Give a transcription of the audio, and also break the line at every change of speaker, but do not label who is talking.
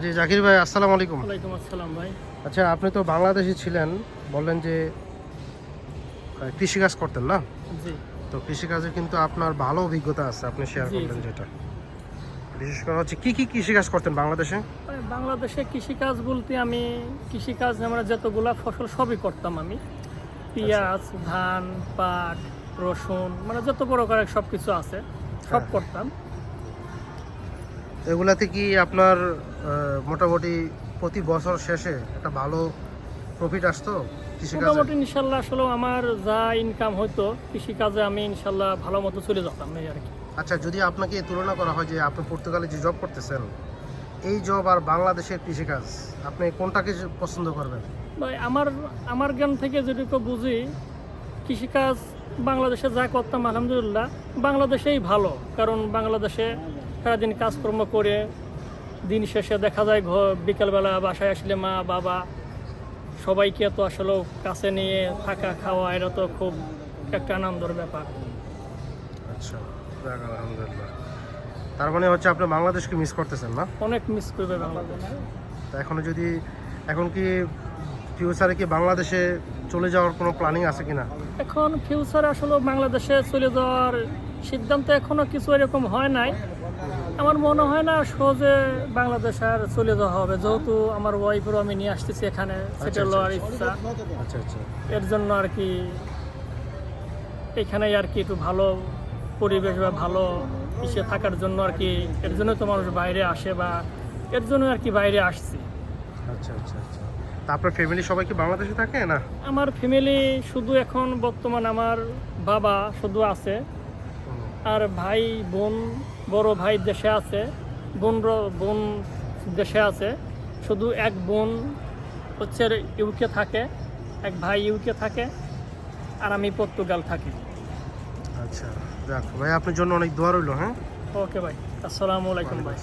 জি জাকির ভাই আসসালামু আলাইকুম।
ওয়ালাইকুম আসসালাম ভাই।
আচ্ছা আপনি তো বাংলাদেশে ছিলেন বললেন যে কৃষিকাজ করতেন না?
জি।
তো কৃষিকাজে কিন্তু আপনার ভালো অভিজ্ঞতা আছে আপনি শেয়ার করলেন যেটা। বিশেষ করে হচ্ছে কি কি কৃষিকাজ করতেন বাংলাদেশে?
বাংলাদেশে কৃষিকাজ বলতে আমি কৃষিকাজ আমরা যতগুলা ফসল সবই করতাম আমি। পেঁয়াজ ধান পাট রসুন মানে যত প্রকারের সব কিছু আছে সব
হ্যাঁ।
করতাম।
এগুলাতে কি আপনার মোটামুটি প্রতি বছর শেষে একটা ভালো প্রফিট আসতো
মোটামুটি ইনশাল্লাহ আসলে আমার যা ইনকাম হতো কৃষিকাজে আমি ইনশাল্লাহ ভালো মতো চলে যেতাম এই আর কি।
আচ্ছা যদি আপনাকে তুলনা করা হয় যে আপনি পর্তুগালে যে জব করতেছেন এই জব আর বাংলাদেশের কৃষিকাজ আপনি কোনটাকে পছন্দ করবেন?
ভাই আমার আমার জ্ঞান থেকে যেটুকু বুঝি কৃষিকাজ বাংলাদেশে যা করতাম আলহামদুলিল্লাহ বাংলাদেশেই ভালো। কারণ বাংলাদেশে সারাদিন কাজকর্ম করে দিন শেষে দেখা যায় ঘর বিকেলবেলা বাসায় আসলে মা বাবা সবাইকে তো আসলে কাছে নিয়ে থাকা খাওয়া এটা তো খুব একটা আনন্দের ব্যাপার।
আচ্ছা আলহামদুলিল্লাহ। তার মানে হচ্ছে আপনি বাংলাদেশকে মিস করতেছেন না?
অনেক মিস করবে বাংলাদেশ।
তা এখনও যদি এখন কি ফিউচারে কি বাংলাদেশে চলে যাওয়ার কোনো প্ল্যানিং আছে কিনা?
এখন ফিউচার আসলে বাংলাদেশে চলে যাওয়ার সিদ্ধান্ত এখনও কিছু এরকম হয় নাই। আমার মনে হয় না সহজে বাংলাদেশ আর চলে যাওয়া হবে। যেহেতু আমার ওয়াইফেরও আমি নিয়ে আসতেছি এখানে সেটেল হওয়ার ইচ্ছা।
আচ্ছা আচ্ছা।
এর জন্য আর কি এখানে আর কি একটু ভালো পরিবেশ বা ভালো ইসে থাকার জন্য আর কি এর জন্য তো মানুষ বাইরে আসে বা এর জন্য আর কি বাইরে আসছি।
আচ্ছা আচ্ছা আচ্ছা। তা আপনার ফ্যামিলি সবাই কি বাংলাদেশে থাকে না?
আমার ফ্যামিলি শুধু এখন বর্তমান আমার বাবা শুধু আছে। আর ভাই বোন বড় ভাই দেশে আছে বোন বোন দেশে আছে। শুধু এক বোন হচ্ছে ইউকে থাকে এক ভাই ইউকে থাকে আর আমি পর্তুগাল থাকি।
আচ্ছা যাক ভাই আপনার জন্য অনেক দোয়া রইল হ্যাঁ?
ওকে ভাই আসসালামু আলাইকুম ভাই।